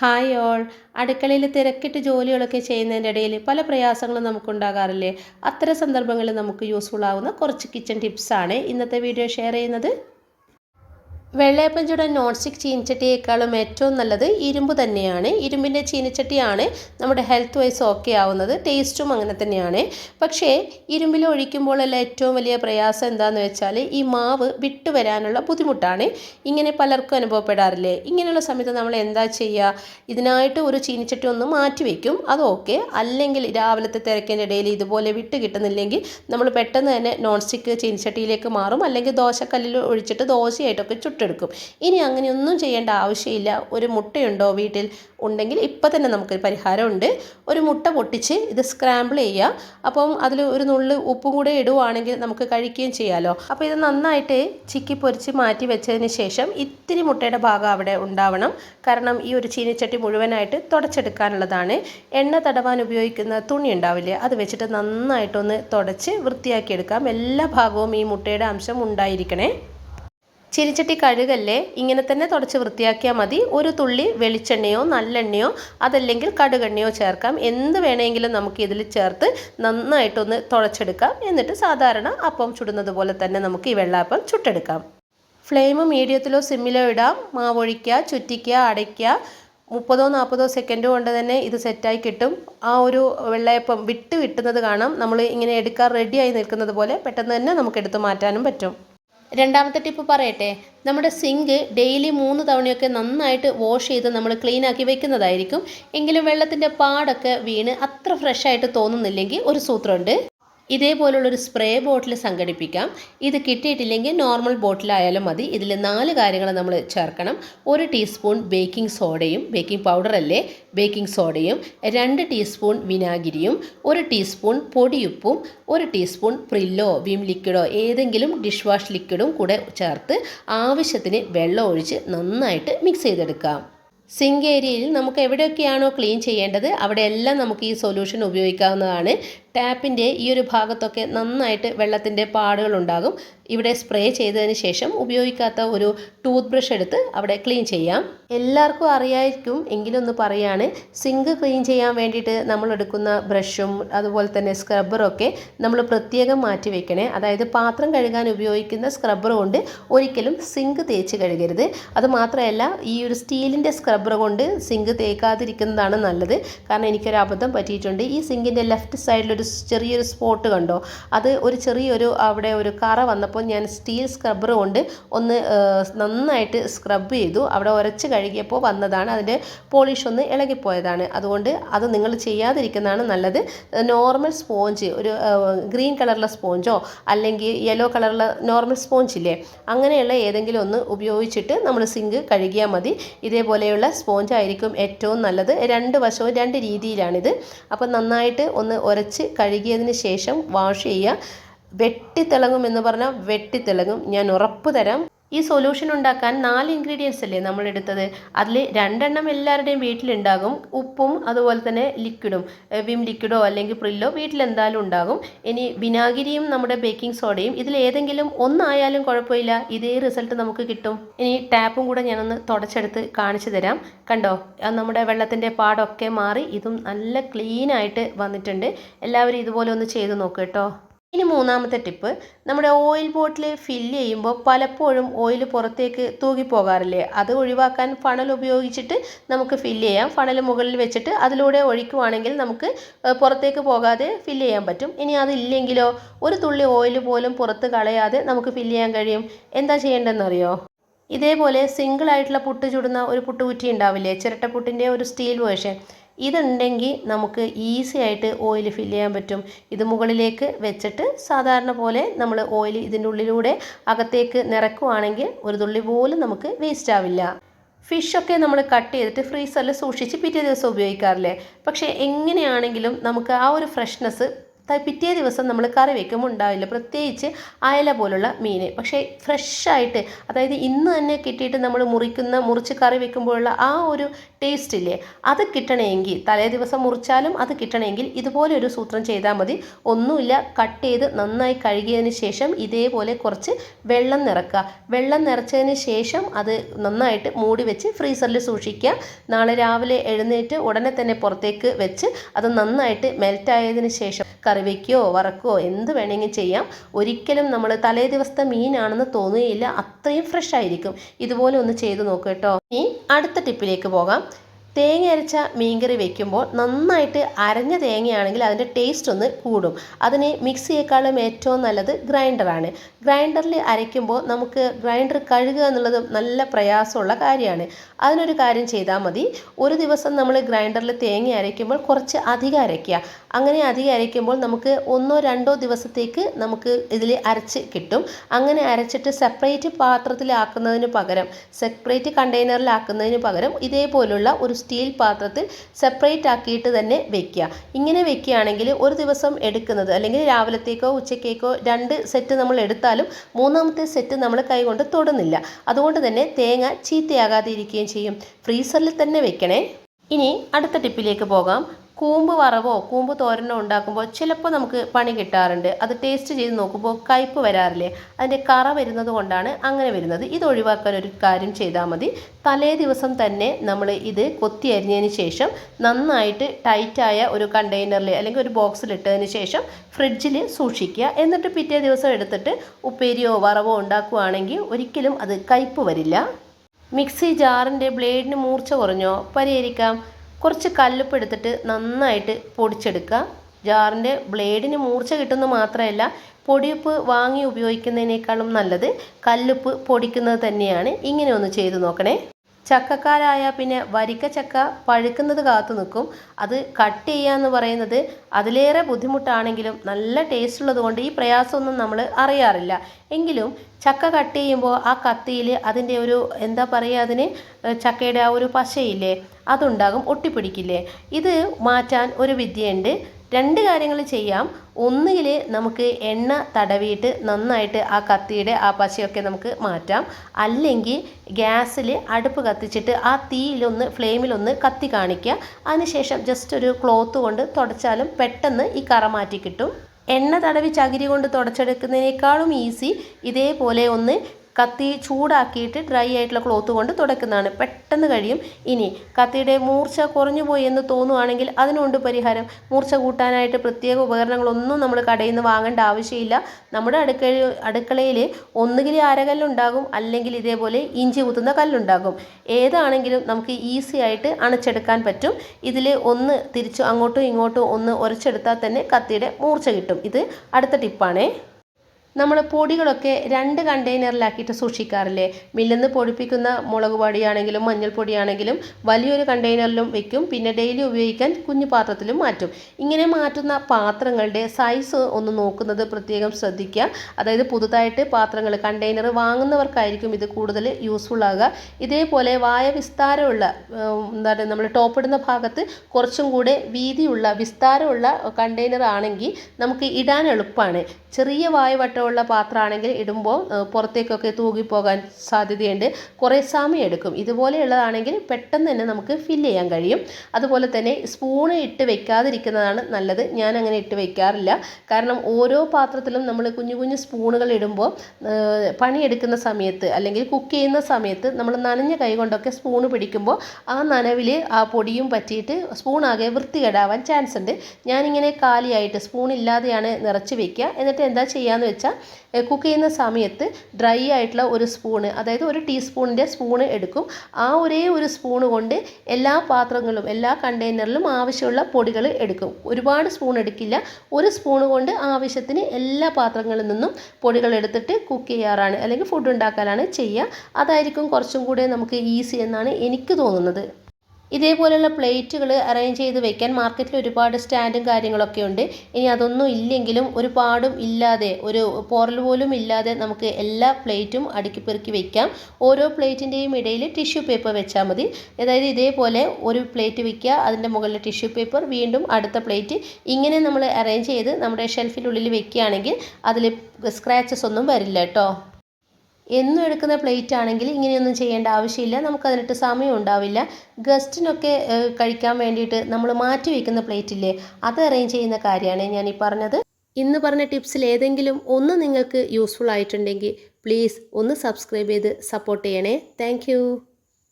Hi all അടുക്കളയിൽ തിരക്കിട്ട് ജോലികളൊക്കെ ചെയ്യുന്നതിന്റെ ഇടയിൽ പല പ്രയാസങ്ങളും നമുക്കുണ്ടാകാറില്ലേ? അത്തരം സന്ദർഭങ്ങളിൽ നമുക്ക് യൂസ്ഫുൾ ആവുന്ന കുറച്ച് കിച്ചൺ ടിപ്സാണ് ഇന്നത്തെ വീഡിയോ ഷെയർ ചെയ്യുന്നത്. വെള്ളയപ്പം ചുടാൻ നോൺ സ്റ്റിക്ക് ചീനിച്ചട്ടിയേക്കാളും ഏറ്റവും നല്ലത് ഇരുമ്പ് തന്നെയാണ്. ഇരുമ്പിന്റെ ചീനിച്ചട്ടിയാണ് നമ്മുടെ ഹെൽത്ത് വൈസ് ഓക്കെ ആവുന്നത് ടേസ്റ്റും അങ്ങനെ തന്നെയാണ്. പക്ഷേ ഇരുമ്പിൽ ഒഴിക്കുമ്പോഴുള്ള ഏറ്റവും വലിയ പ്രയാസം എന്താണെന്ന് വെച്ചാൽ ഈ മാവ് വിട്ടു വരാനുള്ള ബുദ്ധിമുട്ടാണ്. ഇങ്ങനെ പലർക്കും അനുഭവപ്പെടാറില്ലേ? ഇങ്ങനെയുള്ള സമയത്ത് നമ്മൾ എന്താ ചെയ്യുക? ഇതിനായിട്ട് ഒരു ചീനിച്ചട്ടി ഒന്ന് മാറ്റി വയ്ക്കും അത് ഓക്കെ അല്ലെങ്കിൽ രാവിലത്തെ തിരക്കിന്റെ ഇടയിൽ ഇതുപോലെ വിട്ട് കിട്ടുന്നില്ലെങ്കിൽ നമ്മൾ പെട്ടെന്ന് തന്നെ നോൺ സ്റ്റിക്ക് ചീനിച്ചട്ടിയിലേക്ക് മാറും. അല്ലെങ്കിൽ ദോശക്കല്ലിൽ ഒഴിച്ചിട്ട് ദോശയായിട്ടൊക്കെ ചുട്ടെടുക്കും ഇനി അങ്ങനെയൊന്നും ചെയ്യേണ്ട ആവശ്യമില്ല. ഒരു മുട്ടയുണ്ടോ വീട്ടിൽ? ഉണ്ടെങ്കിൽ ഇപ്പം തന്നെ നമുക്കൊരു പരിഹാരമുണ്ട്. ഒരു മുട്ട പൊട്ടിച്ച് ഇത് സ്ക്രാമ്പിൾ ചെയ്യുക അപ്പം അതിൽ ഒരു നുള്ളു ഉപ്പും കൂടെ ഇടുവാണെങ്കിൽ നമുക്ക് കഴിക്കുകയും ചെയ്യാമല്ലോ അപ്പോൾ ഇത് നന്നായിട്ട് ചിക്കി പൊരിച്ച് മാറ്റി വെച്ചതിന് ശേഷം ഇത്തിരി മുട്ടയുടെ ഭാഗം അവിടെ ഉണ്ടാവണം. കാരണം ഈ ഒരു ചീനിച്ചട്ടി മുഴുവനായിട്ട് തുടച്ചെടുക്കാനുള്ളതാണ്. എണ്ണ തടവാൻ ഉപയോഗിക്കുന്ന തുണി ഉണ്ടാവില്ലേ? അത് വെച്ചിട്ട് നന്നായിട്ടൊന്ന് തുടച്ച് വൃത്തിയാക്കിയെടുക്കാം. എല്ലാ ഭാഗവും ഈ മുട്ടയുടെ അംശം ഉണ്ടായിരിക്കണേ. ചിരിച്ചട്ടി കഴുകല്ലേ? ഇങ്ങനെ തന്നെ തുടച്ച് വൃത്തിയാക്കിയാൽ മതി. ഒരു തുള്ളി വെളിച്ചെണ്ണയോ നല്ലെണ്ണയോ അതല്ലെങ്കിൽ കടുകെണ്ണയോ ചേർക്കാം. എന്ത് വേണമെങ്കിലും നമുക്ക് ഇതിൽ ചേർത്ത് നന്നായിട്ടൊന്ന് തുളച്ചെടുക്കാം എന്നിട്ട് സാധാരണ അപ്പം ചുടുന്നത് പോലെ തന്നെ നമുക്ക് ഈ വെള്ളാപ്പം ചുട്ടെടുക്കാം. ഫ്ലെയിം മീഡിയത്തിലോ സിമ്മിലോ ഇടാം. മാവൊഴിക്കുക ചുറ്റിക്കുക അടയ്ക്കുക. മുപ്പതോ നാൽപ്പതോ സെക്കൻഡ് കൊണ്ട് തന്നെ ഇത് സെറ്റായി കിട്ടും. ആ ഒരു വെള്ളയപ്പം വിട്ട് കിട്ടുന്നത് കാണാം. നമ്മൾ ഇങ്ങനെ എടുക്കാൻ റെഡിയായി നിൽക്കുന്നത് പോലെ പെട്ടെന്ന് തന്നെ നമുക്ക് എടുത്ത് മാറ്റാനും പറ്റും. രണ്ടാമത്തെ ടിപ്പ് പറയട്ടെ നമ്മുടെ സിങ്ക് ഡെയിലി മൂന്ന് തവണയൊക്കെ നന്നായിട്ട് വാഷ് ചെയ്ത് നമ്മൾ ക്ലീൻ ആക്കി വെക്കുന്നതായിരിക്കും. എങ്കിലും വെള്ളത്തിന്റെ പാടൊക്കെ വീണ് അത്ര ഫ്രഷ് ആയിട്ട് തോന്നുന്നില്ലെങ്കിൽ ഒരു സൂത്രമുണ്ട്. ഇതേപോലുള്ളൊരു സ്പ്രേ ബോട്ടിൽ സംഘടിപ്പിക്കാം. ഇത് കിട്ടിയിട്ടില്ലെങ്കിൽ നോർമൽ ബോട്ടിലായാലും മതി. ഇതിൽ നാല് കാര്യങ്ങൾ നമ്മൾ ചേർക്കണം. ഒരു ടീസ്പൂൺ ബേക്കിംഗ് സോഡയും ബേക്കിംഗ് പൗഡർ അല്ലേ? ബേക്കിംഗ് സോഡയും രണ്ട് ടീസ്പൂൺ വിനാഗിരിയും ഒരു ടീസ്പൂൺ പൊടിയുപ്പും ഒരു ടീസ്പൂൺ പ്രില്ലോ വിം ലിക്വിഡോ ഏതെങ്കിലും ഡിഷ് വാഷ് ലിക്വിഡും കൂടെ ചേർത്ത് ആവശ്യത്തിന് വെള്ളം ഒഴിച്ച് നന്നായിട്ട് മിക്സ് ചെയ്തെടുക്കാം. സിങ്ക് ഏരിയയിൽ നമുക്ക് എവിടെയൊക്കെയാണോ ക്ലീൻ ചെയ്യേണ്ടത് അവിടെയെല്ലാം നമുക്ക് ഈ സൊല്യൂഷൻ ഉപയോഗിക്കാവുന്നതാണ്. ടാപ്പിന്റെ ഈ ഒരു ഭാഗത്തൊക്കെ നന്നായിട്ട് വെള്ളത്തിന്റെ പാടുകളുണ്ടാകും. ഇവിടെ സ്പ്രേ ചെയ്തതിന് ശേഷം ഉപയോഗിക്കാത്ത ഒരു ടൂത്ത് ബ്രഷ് എടുത്ത് അവിടെ ക്ലീൻ ചെയ്യാം. എല്ലാവർക്കും അറിയായിരിക്കും എങ്കിലൊന്ന് പറയാണ്. സിങ്ക് ക്ലീൻ ചെയ്യാൻ വേണ്ടിയിട്ട് നമ്മൾ എടുക്കുന്ന ബ്രഷും അതുപോലെ തന്നെ സ്ക്രബ്ബറൊക്കെ നമ്മൾ പ്രത്യേകം മാറ്റി വെക്കണേ. അതായത് പാത്രം കഴുകാൻ ഉപയോഗിക്കുന്ന സ്ക്രബ്ബർ കൊണ്ട് ഒരിക്കലും സിങ്ക് തേച്ച് കഴുകരുത്. അത് മാത്രമല്ല ഈ ഒരു സ്റ്റീലിന്റെ സ്ക്രബ്ബർ കൊണ്ട് സിങ്ക് തേക്കാതിരിക്കുന്നതാണ് നല്ലത്. കാരണം എനിക്കൊരു അബദ്ധം പറ്റിയിട്ടുണ്ട്. ഈ സിങ്കിന്റെ ലെഫ്റ്റ് സൈഡിലൊരു ഒരു ചെറിയൊരു സ്പോട്ട് കണ്ടോ? അത് ഒരു ചെറിയൊരു അവിടെ ഒരു കറ വന്നപ്പോൾ ഞാൻ സ്റ്റീൽ സ്ക്രബ്ബർ കൊണ്ട് ഒന്ന് നന്നായിട്ട് സ്ക്രബ് ചെയ്തു. അവിടെ ഉരച്ച് കഴുകിയപ്പോൾ വന്നതാണ്. അതിന്റെ പോളിഷ് ഒന്ന് ഇളകിപ്പോയതാണ്. അതുകൊണ്ട് അത് നിങ്ങൾ ചെയ്യാതിരിക്കുന്നതാണ് നല്ലത്. നോർമൽ സ്പോഞ്ച് ഒരു ഗ്രീൻ കളറുള്ള സ്പോഞ്ചോ അല്ലെങ്കിൽ യെല്ലോ കളറുള്ള നോർമൽ സ്പോഞ്ച് ഇല്ലേ? അങ്ങനെയുള്ള ഏതെങ്കിലും ഒന്ന് ഉപയോഗിച്ചിട്ട് നമ്മൾ സിങ്ക് കഴുകിയാൽ മതി. ഇതേപോലെയുള്ള സ്പോഞ്ച് ആയിരിക്കും ഏറ്റവും നല്ലത്. രണ്ട് വശവും രണ്ട് രീതിയിലാണിത്. അപ്പം നന്നായിട്ട് ഒന്ന് ഉരച്ച് കഴുകിയതിന് ശേഷം വാഷ് ചെയ്യുക. വെട്ടിത്തിളങ്ങും എന്ന് പറഞ്ഞാൽ വെട്ടിത്തിളങ്ങും ഞാൻ ഉറപ്പ് തരാം. ഈ സൊല്യൂഷൻ ഉണ്ടാക്കാൻ നാല് ഇൻഗ്രീഡിയൻസ് അല്ലേ നമ്മൾ എടുത്തത്? അതിൽ രണ്ടെണ്ണം എല്ലാവരുടെയും വീട്ടിലുണ്ടാകും. ഉപ്പും അതുപോലെ തന്നെ ലിക്വിഡും വിം ലിക്വിഡോ അല്ലെങ്കിൽ പ്രില്ലോ വീട്ടിലെന്തായാലും ഉണ്ടാകും. ഇനി വിനാഗിരിയും നമ്മുടെ ബേക്കിംഗ് സോഡയും ഇതിൽ ഏതെങ്കിലും ഒന്നായാലും കുഴപ്പമില്ല. ഇതേ റിസൾട്ട് നമുക്ക് കിട്ടും. ഇനി ടാപ്പും കൂടെ ഞാനൊന്ന് തുടച്ചെടുത്ത് കാണിച്ചു തരാം. കണ്ടോ? നമ്മുടെ വെള്ളത്തിന്റെ പാടൊക്കെ മാറി. ഇതും നല്ല ക്ലീനായിട്ട് വന്നിട്ടുണ്ട്. എല്ലാവരും ഇതുപോലെ ഒന്ന് ചെയ്ത് നോക്കുക കേട്ടോ. ഇനി മൂന്നാമത്തെ ടിപ്പ് നമ്മുടെ ഓയിൽ ബോട്ടിൽ ഫില്ല് ചെയ്യുമ്പോൾ പലപ്പോഴും ഓയിൽ പുറത്തേക്ക് തൂകിപ്പോകാറില്ലേ അത് ഒഴിവാക്കാൻ ഫണൽ ഉപയോഗിച്ചിട്ട് നമുക്ക് ഫില്ല് ചെയ്യാം. ഫണൽ മുകളിൽ വെച്ചിട്ട് അതിലൂടെ ഒഴിക്കുവാണെങ്കിൽ നമുക്ക് പുറത്തേക്ക് പോകാതെ ഫില്ല് ചെയ്യാൻ പറ്റും. ഇനി അതില്ലെങ്കിലോ ഒരു തുള്ളി ഓയിൽ പോലും പുറത്ത് കളയാതെ നമുക്ക് ഫില്ല് ചെയ്യാൻ കഴിയും. എന്താ ചെയ്യേണ്ടതെന്നറിയോ? ഇതേപോലെ സിംഗിൾ ആയിട്ടുള്ള പുട്ട് ചുടുന്ന ഒരു പുട്ടുകുറ്റി ഉണ്ടാവില്ലേ? ചിരട്ടപ്പുട്ടിന്റെ ഒരു സ്റ്റീൽ വേർഷൻ ഇതുണ്ടെങ്കിൽ നമുക്ക് ഈസി ആയിട്ട് ഓയിൽ ഫിൽ ചെയ്യാൻ പറ്റും. ഇത് മുകളിലേക്ക് വെച്ചിട്ട് സാധാരണ പോലെ നമ്മൾ ഓയിൽ ഇതിന്റെ ഉള്ളിലൂടെ അകത്തേക്ക് നിറക്കുവാണെങ്കിൽ ഒരു തുള്ളി പോലും നമുക്ക് വേസ്റ്റ് ആവില്ല. ഫിഷൊക്കെ നമ്മൾ കട്ട് ചെയ്തിട്ട് ഫ്രീസറിൽ സൂക്ഷിച്ച് പിറ്റേ ദിവസം ഉപയോഗിക്കാറില്ലേ? പക്ഷേ എങ്ങനെയാണെങ്കിലും നമുക്ക് ആ ഒരു ഫ്രഷ്നെസ് പിറ്റേ ദിവസം നമ്മൾ കറി വെക്കുമ്പോൾ ഉണ്ടാവില്ല പ്രത്യേകിച്ച് അയല പോലുള്ള മീൻ. പക്ഷേ ഫ്രഷായിട്ട് അതായത് ഇന്ന് തന്നെ കിട്ടിയിട്ട് നമ്മൾ മുറിക്കുന്ന മുറിച്ച് കറി വെക്കുമ്പോഴുള്ള ആ ഒരു ടേസ്റ്റ് ഇല്ലേ അത് കിട്ടണമെങ്കിൽ തലേ ദിവസം മുറിച്ചാലും അത് കിട്ടണമെങ്കിൽ ഇതുപോലെ ഒരു സൂത്രം ചെയ്താൽ മതി. ഒന്നുമില്ല കട്ട് ചെയ്ത് നന്നായി കഴുകിയതിന് ശേഷം ഇതേപോലെ കുറച്ച് വെള്ളം നിറക്കുക. വെള്ളം നിറച്ചതിന് ശേഷം അത് നന്നായിട്ട് മൂടി വെച്ച് ഫ്രീസറിൽ സൂക്ഷിക്കുക. നാളെ രാവിലെ എഴുന്നേറ്റ് ഉടനെ തന്നെ പുറത്തേക്ക് വെച്ച് അത് നന്നായിട്ട് മെൽറ്റ് ആയതിന് ശേഷം കറി വയ്ക്കുകയോ വറക്കോ എന്ത് വേണമെങ്കിൽ ചെയ്യാം. ഒരിക്കലും നമ്മൾ തലേ ദിവസത്തെ മീനാണെന്ന് തോന്നുകയില്ല. അത്രയും ഫ്രഷ് ആയിരിക്കും. ഇതുപോലെ ഒന്ന് ചെയ്ത് നോക്കുക കേട്ടോ. ഇനി അടുത്ത ടിപ്പിലേക്ക് പോകാം. തേങ്ങ അരച്ച മീൻകറി വെക്കുമ്പോൾ നന്നായിട്ട് അരഞ്ഞ തേങ്ങയാണെങ്കിൽ അതിന്റെ ടേസ്റ്റ് ഒന്ന് കൂടും. അതിന് മിക്സിയേക്കാളും ഏറ്റവും നല്ലത് ഗ്രൈൻഡറാണ് ഗ്രൈൻഡറിൽ അരയ്ക്കുമ്പോൾ നമുക്ക് ഗ്രൈൻഡർ കഴുകുക എന്നുള്ളത് നല്ല പ്രയാസമുള്ള കാര്യമാണ്. അതിനൊരു കാര്യം ചെയ്താൽ മതി. ഒരു ദിവസം നമ്മൾ ഗ്രൈൻഡറിൽ തേങ്ങ അരയ്ക്കുമ്പോൾ കുറച്ച് അധികം അരയ്ക്കുക. അങ്ങനെ അധികം അരയ്ക്കുമ്പോൾ നമുക്ക് ഒന്നോ രണ്ടോ ദിവസത്തേക്ക് നമുക്ക് ഇതിൽ അരച്ച് കിട്ടും. അങ്ങനെ അരച്ചിട്ട് സെപ്പറേറ്റ് പാത്രത്തിലാക്കുന്നതിന് പകരം സെപ്പറേറ്റ് കണ്ടെയ്നറിലാക്കുന്നതിന് പകരം ഇതേപോലുള്ള ഒരു സ്റ്റീൽ പാത്രത്തിൽ സെപ്പറേറ്റ് ആക്കിയിട്ട് തന്നെ വെക്കുക ഇങ്ങനെ വെക്കുകയാണെങ്കിൽ ഒരു ദിവസം എടുക്കുന്നത് അല്ലെങ്കിൽ രാവിലത്തേക്കോ ഉച്ചക്കേക്കോ രണ്ട് സെറ്റ് നമ്മൾ എടുത്താലും മൂന്നാമത്തെ സെറ്റ് നമ്മൾ കൈകൊണ്ട് തൊടുന്നില്ല. അതുകൊണ്ട് തന്നെ തേങ്ങ ചീത്തയാകാതെ ഇരിക്കുകയും ചെയ്യും. ഫ്രീസറിൽ തന്നെ വെക്കണേ ഇനി അടുത്ത ടിപ്പിലേക്ക് പോകാം. കൂമ്പ് വറവോ കൂമ്പ് തോരനോ ഉണ്ടാക്കുമ്പോൾ ചിലപ്പോൾ നമുക്ക് പണി കിട്ടാറുണ്ട്. അത് ടേസ്റ്റ് ചെയ്ത് നോക്കുമ്പോൾ കയ്പ്പ് വരാറില്ലേ? അതിന്റെ കറ വരുന്നത് കൊണ്ടാണ് അങ്ങനെ വരുന്നത്. ഇത് ഒഴിവാക്കാൻ ഒരു കാര്യം ചെയ്താൽ മതി. തലേ ദിവസം തന്നെ നമ്മൾ ഇത് കൊത്തി അരിഞ്ഞതിന് ശേഷം നന്നായിട്ട് ടൈറ്റായ ഒരു കണ്ടെയ്നറിൽ അല്ലെങ്കിൽ ഒരു ബോക്സിൽ ഇട്ടതിന് ശേഷം ഫ്രിഡ്ജിൽ സൂക്ഷിക്കുക. എന്നിട്ട് പിറ്റേ ദിവസം എടുത്തിട്ട് ഉപ്പേരിയോ വറവോ ഉണ്ടാക്കുകയാണെങ്കിൽ ഒരിക്കലും അത് കയ്പ്പ് വരില്ല. മിക്സി ജാറിന്റെ ബ്ലേഡിന് മൂർച്ച കുറഞ്ഞോ? പരിഹരിക്കാം. കുറച്ച് കല്ലുപ്പ് എടുത്തിട്ട് നന്നായിട്ട് പൊടിച്ചെടുക്കുക. ജാറിന്റെ ബ്ലേഡിന് മൂർച്ച കിട്ടുന്ന മാത്രമല്ല പൊടിയുപ്പ് വാങ്ങി ഉപയോഗിക്കുന്നതിനേക്കാളും നല്ലത് കല്ലുപ്പ് പൊടിക്കുന്നത് തന്നെയാണ്. ഇങ്ങനെ ഒന്ന് ചെയ്ത് നോക്കണേ. ചക്കക്കാരായ പിന്നെ വരിക്ക ചക്ക പഴുക്കുന്നത് കാത്തു നിൽക്കും. അത് കട്ട് ചെയ്യുക എന്ന് പറയുന്നത് അതിലേറെ ബുദ്ധിമുട്ടാണെങ്കിലും നല്ല ടേസ്റ്റ് ഉള്ളതുകൊണ്ട് ഈ പ്രയാസമൊന്നും നമ്മൾ അറിയാറില്ല. എങ്കിലും ചക്ക കട്ട് ചെയ്യുമ്പോൾ ആ കത്തിയിൽ അതിന്റെ ഒരു എന്താ പറയുക അതിന് ചക്കയുടെ ആ ഒരു പശയില്ലേ അതുണ്ടാകും ഒട്ടിപ്പിടിക്കില്ലേ. ഇത് മാറ്റാൻ ഒരു വിദ്യയുണ്ട്. രണ്ട് കാര്യങ്ങൾ ചെയ്യാം. ഒന്നുകിൽ നമുക്ക് എണ്ണ തടവിയിട്ട് നന്നായിട്ട് ആ കത്തിയുടെ ആ പശയൊക്കെ നമുക്ക് മാറ്റാം. അല്ലെങ്കിൽ ഗ്യാസിൽ അടുപ്പ് കത്തിച്ചിട്ട് ആ തീയിലൊന്ന് ഫ്ലെയിമിലൊന്ന് കത്തി കാണിക്കുക. അതിനുശേഷം ജസ്റ്റ് ഒരു ക്ലോത്ത് കൊണ്ട് തുടച്ചാലും പെട്ടെന്ന് ഈ കറ മാറ്റി കിട്ടും. എണ്ണ തടവി ചകിരി കൊണ്ട് തുടച്ചെടുക്കുന്നതിനേക്കാളും ഈസി ഇതേപോലെ ഒന്ന് കത്തി ചൂടാക്കിയിട്ട് ഡ്രൈ ആയിട്ടുള്ള ക്ലോത്ത് കൊണ്ട് തുടക്കുന്നതാണ്. പെട്ടെന്ന് കഴിയും. ഇനി കത്തിയുടെ മൂർച്ച കുറഞ്ഞു പോയി എന്ന് തോന്നുവാണെങ്കിൽ അതിനുണ്ട് പരിഹാരം. മൂർച്ച കൂട്ടാനായിട്ട് പ്രത്യേക ഉപകരണങ്ങളൊന്നും നമ്മൾ കടയിൽ നിന്ന് വാങ്ങേണ്ട ആവശ്യമില്ല. നമ്മുടെ അടുക്കള അടുക്കളയിൽ ഒന്നുകിൽ അരകല്ലുണ്ടാകും അല്ലെങ്കിൽ ഇതേപോലെ ഇഞ്ചി കുത്തുന്ന കല്ലുണ്ടാകും. ഏതാണെങ്കിലും നമുക്ക് ഈസി ആയിട്ട് അണച്ചെടുക്കാൻ പറ്റും. ഇതിൽ ഒന്ന് തിരിച്ചു അങ്ങോട്ടും ഇങ്ങോട്ടും ഒന്ന് ഉരച്ചെടുത്താൽ തന്നെ കത്തിയുടെ മൂർച്ച കിട്ടും. ഇത് അടുത്ത ടിപ്പാണേ. നമ്മൾ പൊടികളൊക്കെ രണ്ട് കണ്ടെയ്നറിലാക്കിയിട്ട് സൂക്ഷിക്കാറില്ലേ? മില്ലിൽ നിന്ന് പൊടിപ്പിക്കുന്ന മുളക് പൊടിയാണെങ്കിലും മഞ്ഞൾപ്പൊടിയാണെങ്കിലും വലിയൊരു കണ്ടെയ്നറിലും വെക്കും. പിന്നെ ഡെയിലി ഉപയോഗിക്കാൻ കുഞ്ഞു പാത്രത്തിലും മാറ്റും. ഇങ്ങനെ മാറ്റുന്ന പാത്രങ്ങളുടെ സൈസ് ഒന്ന് നോക്കുന്നത് പ്രത്യേകം ശ്രദ്ധിക്കുക. അതായത് പുതുതായിട്ട് പാത്രങ്ങൾ കണ്ടെയ്നർ വാങ്ങുന്നവർക്കായിരിക്കും ഇത് കൂടുതൽ യൂസ്ഫുൾ ആകുക. ഇതേപോലെ വായ വിസ്താരമുള്ള എന്താ എന്താണ് നമ്മൾ ടോപ്പിടുന്ന ഭാഗത്ത് കുറച്ചും കൂടെ വീതിയുള്ള വിസ്താരമുള്ള കണ്ടെയ്നർ ആണെങ്കിൽ നമുക്ക് ഇടാൻ എളുപ്പമാണ്. ചെറിയ വായവട്ടമുള്ള പാത്രമാണെങ്കിൽ ഇടുമ്പോൾ പുറത്തേക്കൊക്കെ തൂകിപ്പോകാൻ സാധ്യതയുണ്ട്. കുറേ സമയം എടുക്കും. ഇതുപോലെയുള്ളതാണെങ്കിൽ പെട്ടെന്ന് തന്നെ നമുക്ക് ഫില്ല് ചെയ്യാൻ കഴിയും. അതുപോലെ തന്നെ സ്പൂണ് ഇട്ട് വെക്കാതിരിക്കുന്നതാണ് നല്ലത്. ഞാൻ അങ്ങനെ ഇട്ട് വെക്കാറില്ല. കാരണം ഓരോ പാത്രത്തിലും നമ്മൾ കുഞ്ഞു കുഞ്ഞു സ്പൂണുകൾ ഇടുമ്പോൾ പണിയെടുക്കുന്ന സമയത്ത് അല്ലെങ്കിൽ കുക്ക് ചെയ്യുന്ന സമയത്ത് നമ്മൾ നനഞ്ഞ കൈ കൊണ്ടൊക്കെ സ്പൂണ് പിടിക്കുമ്പോൾ ആ നനവിൽ ആ പൊടിയും പറ്റിയിട്ട് സ്പൂണാകെ വൃത്തികേടാവാൻ ചാൻസ് ഉണ്ട്. ഞാനിങ്ങനെ കാലിയായിട്ട് സ്പൂൺ ഇല്ലാതെയാണ് നിറച്ച് വെക്കുക. എന്നിട്ട് എന്താ ചെയ്യാന്ന് വെച്ചാൽ കുക്ക് ചെയ്യുന്ന സമയത്ത് ഡ്രൈ ആയിട്ടുള്ള ഒരു സ്പൂണ് അതായത് ഒരു ടീസ്പൂണിന്റെ സ്പൂണ് എടുക്കും. ആ ഒരേ ഒരു സ്പൂണ് കൊണ്ട് എല്ലാ പാത്രങ്ങളിലും എല്ലാ കണ്ടെയ്നറിലും ആവശ്യമുള്ള പൊടികൾ എടുക്കും. ഒരുപാട് സ്പൂൺ എടുക്കില്ല. ഒരു സ്പൂൺ കൊണ്ട് ആവശ്യത്തിന് എല്ലാ പാത്രങ്ങളിൽ നിന്നും പൊടികൾ എടുത്തിട്ട് കുക്ക് ചെയ്യാറാണ് അല്ലെങ്കിൽ ഫുഡ് ഉണ്ടാക്കാനാണ് ചെയ്യുക. അതായിരിക്കും കുറച്ചും കൂടെ നമുക്ക് ഈസി എന്നാണ് എനിക്ക് തോന്നുന്നത്. ഇതേപോലെയുള്ള പ്ലേറ്റുകൾ അറേഞ്ച് ചെയ്ത് വെക്കാൻ മാർക്കറ്റിൽ ഒരുപാട് സ്റ്റാൻഡും കാര്യങ്ങളൊക്കെ ഉണ്ട്. ഇനി അതൊന്നും ഇല്ലെങ്കിലും ഒരുപാടും ഇല്ലാതെ ഒരു പോറൽ പോലും ഇല്ലാതെ നമുക്ക് എല്ലാ പ്ലേറ്റും അടുക്കിപ്പെറുക്കി വെക്കാം. ഓരോ പ്ലേറ്റിന്റെയും ഇടയിൽ ടിഷ്യൂ പേപ്പർ വെച്ചാൽ മതി. അതായത് ഇതേപോലെ ഒരു പ്ലേറ്റ് വെക്കുക അതിന്റെ മുകളിൽ ടിഷ്യൂ പേപ്പർ വീണ്ടും അടുത്ത പ്ലേറ്റ് ഇങ്ങനെ നമ്മൾ അറേഞ്ച് ചെയ്ത് നമ്മുടെ ഷെൽഫിനുള്ളിൽ വെക്കുകയാണെങ്കിൽ അതിൽ സ്ക്രാച്ചസ് ഒന്നും വരില്ല കേട്ടോ എന്നും എടുക്കുന്ന പ്ലേറ്റ് ആണെങ്കിൽ ഇങ്ങനെയൊന്നും ചെയ്യേണ്ട ആവശ്യമില്ല. നമുക്കതിനിട്ട് സമയം ഉണ്ടാവില്ല. ഗസ്റ്റിനൊക്കെ കഴിക്കാൻ വേണ്ടിയിട്ട് നമ്മൾ മാറ്റി വയ്ക്കുന്ന പ്ലേറ്റ് ഇല്ലേ അത് അറേഞ്ച് ചെയ്യുന്ന കാര്യമാണ് ഞാൻ ഈ പറഞ്ഞത്. ഇന്ന് പറഞ്ഞ ടിപ്സിൽ ഏതെങ്കിലും ഒന്ന് നിങ്ങൾക്ക് യൂസ്ഫുൾ ആയിട്ടുണ്ടെങ്കിൽ പ്ലീസ് ഒന്ന് സബ്സ്ക്രൈബ് ചെയ്ത് സപ്പോർട്ട് ചെയ്യണേ. താങ്ക്